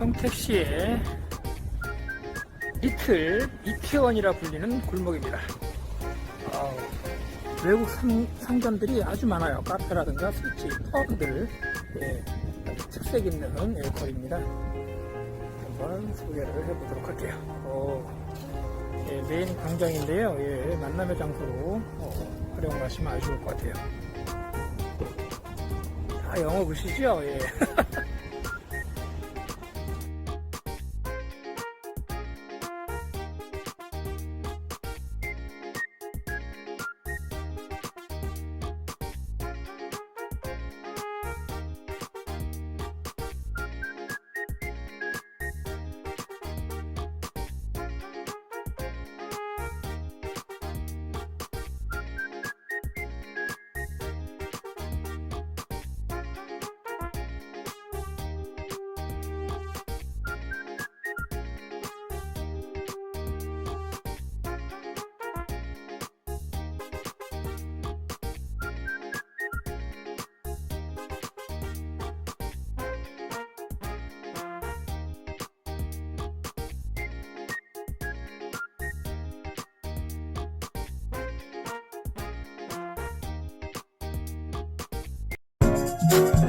평택시의 리틀 이태원이라 불리는 골목입니다. 아우, 외국 상, 상점들이 아주 많아요. 카페라든가 스위치, 펍들 예, 특색 있는 예, 거리입니다. 한번 소개를 해보도록 할게요. 어, 예, 메인 광장인데요. 예, 만남의 장소로 어, 활용하시면 아주 좋을 것 같아요. 아, 영어 보시죠? 예. Bye.